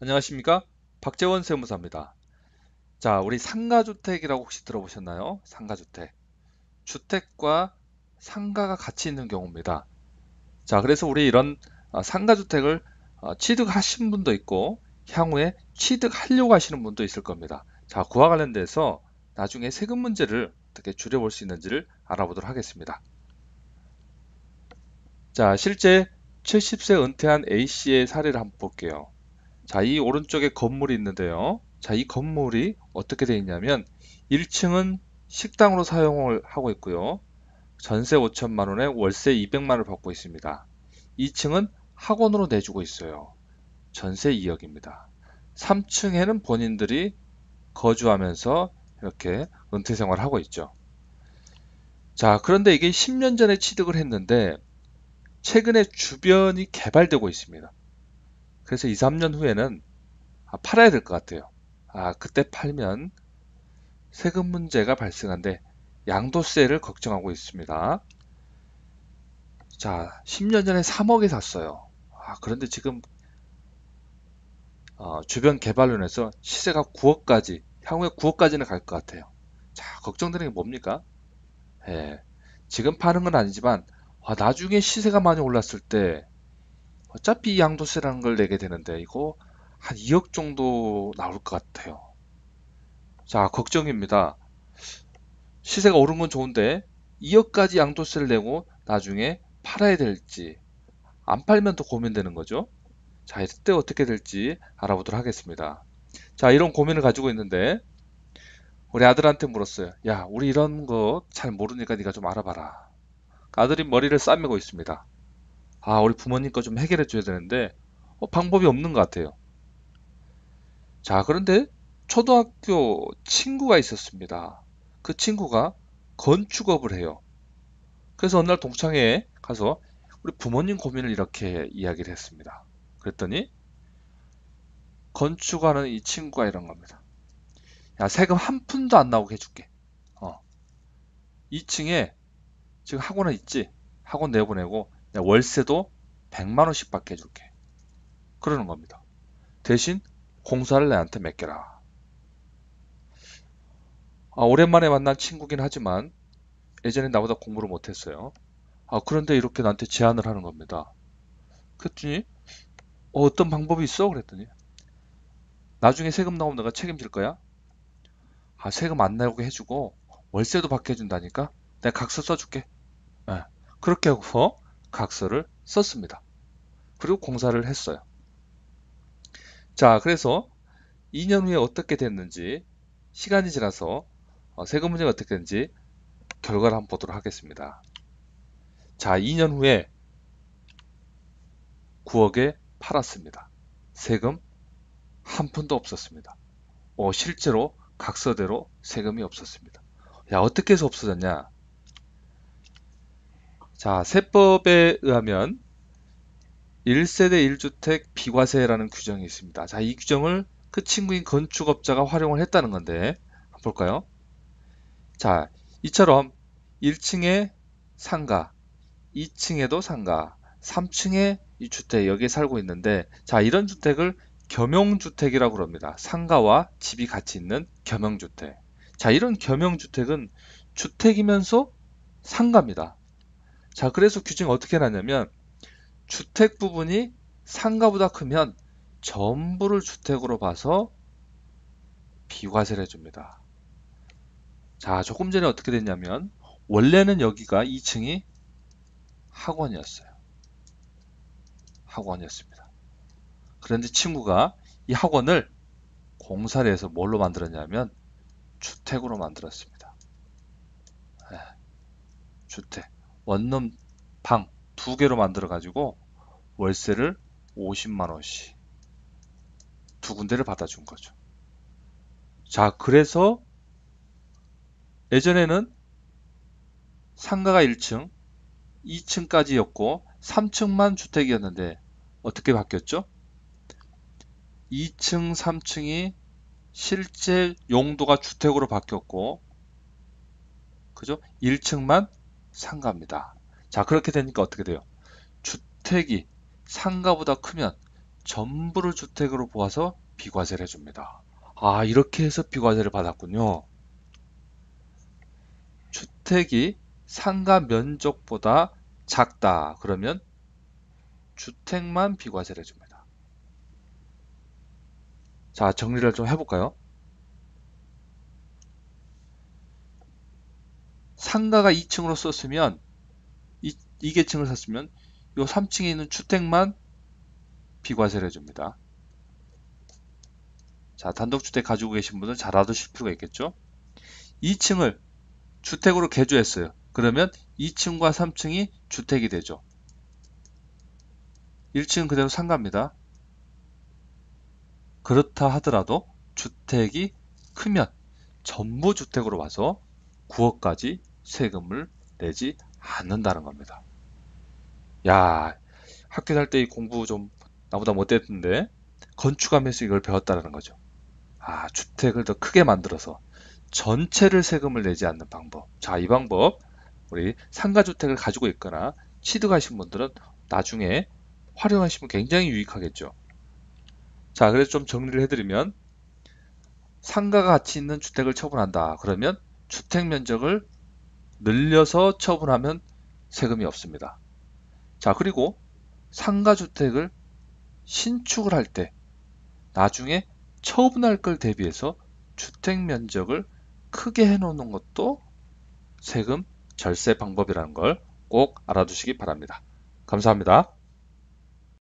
안녕하십니까? 박재원 세무사입니다. 자, 우리 상가주택이라고 혹시 들어보셨나요? 상가주택. 주택과 상가가 같이 있는 경우입니다. 자, 그래서 우리 이런 어, 상가주택을 어, 취득하신 분도 있고, 향후에 취득하려고 하시는 분도 있을 겁니다. 자, 그와 관련돼서 나중에 세금 문제를 어떻게 줄여볼 수 있는지를 알아보도록 하겠습니다. 자, 실제 70세 은퇴한 A씨의 사례를 한번 볼게요. 자, 이 오른쪽에 건물이 있는데요. 자, 이 건물이 어떻게 되어 있냐면 1층은 식당으로 사용을 하고 있고요. 전세 5천만 원에 월세 200만 원을 받고 있습니다. 2층은 학원으로 내주고 있어요. 전세 2억입니다. 3층에는 본인들이 거주하면서 이렇게 은퇴 생활을 하고 있죠. 자, 그런데 이게 10년 전에 취득을 했는데 최근에 주변이 개발되고 있습니다. 그래서 2, 3년 후에는 아, 팔아야 될 것 같아요. 아, 그때 팔면 세금 문제가 발생한데 양도세를 걱정하고 있습니다. 자, 10년 전에 3억에 샀어요. 아, 그런데 지금 어, 주변 개발로 인해서 시세가 9억까지, 향후에 9억까지는 갈 것 같아요. 자, 걱정되는 게 뭡니까? 예, 지금 파는 건 아니지만 아, 나중에 시세가 많이 올랐을 때 어차피 양도세라는 걸 내게 되는데 이거 한 2억 정도 나올 것 같아요. 자, 걱정입니다. 시세가 오른 건 좋은데 2억까지 양도세를 내고 나중에 팔아야 될지 안 팔면 더 고민되는 거죠. 자, 이때 어떻게 될지 알아보도록 하겠습니다. 자, 이런 고민을 가지고 있는데 우리 아들한테 물었어요. 야, 우리 이런 거 잘 모르니까 네가 좀 알아봐라. 아들이 머리를 싸매고 있습니다. 아, 우리 부모님 거 좀 해결해 줘야 되는데 어, 방법이 없는 것 같아요. 자, 그런데 초등학교 친구가 있었습니다. 그 친구가 건축업을 해요. 그래서 어느 날 동창회에 가서 우리 부모님 고민을 이렇게 이야기를 했습니다. 그랬더니 건축하는 이 친구가 이런 겁니다. 야, 세금 한 푼도 안 나오게 해줄게. 어. 2층에 지금 학원은 있지? 학원 내보내고 월세도 100만 원씩 받게 해줄게. 그러는 겁니다. 대신 공사를 내한테 맡겨라. 아, 오랜만에 만난 친구긴 하지만 예전에 나보다 공부를 못했어요. 아, 그런데 이렇게 나한테 제안을 하는 겁니다. 그랬더니 어, 떤 방법이 있어? 그랬더니 나중에 세금 나오면 내가 책임질 거야? 아, 세금 안 나오게 해주고 월세도 받게 해준다니까? 내가 각서 써줄게. 네. 그렇게 하고 각서를 썼습니다. 그리고 공사를 했어요. 자, 그래서 2년 후에 어떻게 됐는지 시간이 지나서 어, 세금 문제가 어떻게 됐는지 결과를 한번 보도록 하겠습니다. 자, 2년 후에 9억에 팔았습니다. 세금 한 푼도 없었습니다. 어, 실제로 각서대로 세금이 없었습니다. 야, 어떻게 해서 없어졌냐? 자, 세법에 의하면 1세대 1주택 비과세라는 규정이 있습니다. 자, 이 규정을 그 친구인 건축업자가 활용을 했다는 건데 볼까요? 자, 이처럼 1층에 상가, 2층에도 상가, 3층에 이 주택 여기에 살고 있는데 자, 이런 주택을 겸용주택이라고 그럽니다. 상가와 집이 같이 있는 겸용주택. 자, 이런 겸용주택은 주택이면서 상가입니다. 자, 그래서 규정이 어떻게 나냐면 주택 부분이 상가보다 크면 전부를 주택으로 봐서 비과세를 해줍니다. 자, 조금 전에 어떻게 됐냐면 원래는 여기가 2층이 학원이었어요. 학원이었습니다. 그런데 친구가 이 학원을 공사를 해서 뭘로 만들었냐면 주택으로 만들었습니다. 네, 주택. 원룸 방 두 개로 만들어 가지고 월세를 50만 원씩 두 군데를 받아준 거죠. 자, 그래서 예전에는 상가가 1층, 2층까지였고 3층만 주택이었는데 어떻게 바뀌었죠? 2층, 3층이 실제 용도가 주택으로 바뀌었고 그죠? 1층만 상가입니다. 자, 그렇게 되니까 어떻게 돼요? 주택이 상가보다 크면 전부를 주택으로 보아서 비과세를 해줍니다. 아, 이렇게 해서 비과세를 받았군요. 주택이 상가 면적보다 작다. 그러면 주택만 비과세를 해줍니다. 자, 정리를 좀 해볼까요? 상가가 2층으로 썼으면 이, 이 계층을 샀으면 요 3층에 있는 주택만 비과세를 해줍니다. 자, 단독주택 가지고 계신 분은 잘 알아두실 필요가 있겠죠? 2층을 주택으로 개조했어요. 그러면 2층과 3층이 주택이 되죠. 1층은 그대로 상가입니다. 그렇다 하더라도 주택이 크면 전부 주택으로 와서 9억까지 세금을 내지 않는다는 겁니다. 야, 학교 다닐 때 공부 좀 나보다 못했는데 건축하면서 이걸 배웠다는 거죠. 아, 주택을 더 크게 만들어서 전체를 세금을 내지 않는 방법. 자, 이 방법 우리 상가주택을 가지고 있거나 취득하신 분들은 나중에 활용하시면 굉장히 유익하겠죠. 자, 그래서 좀 정리를 해드리면 상가가 가치 있는 주택을 처분한다. 그러면 주택 면적을 늘려서 처분하면 세금이 없습니다. 자, 그리고 상가주택을 신축을 할 때 나중에 처분할 걸 대비해서 주택 면적을 크게 해놓는 것도 세금 절세 방법이라는 걸 꼭 알아두시기 바랍니다. 감사합니다.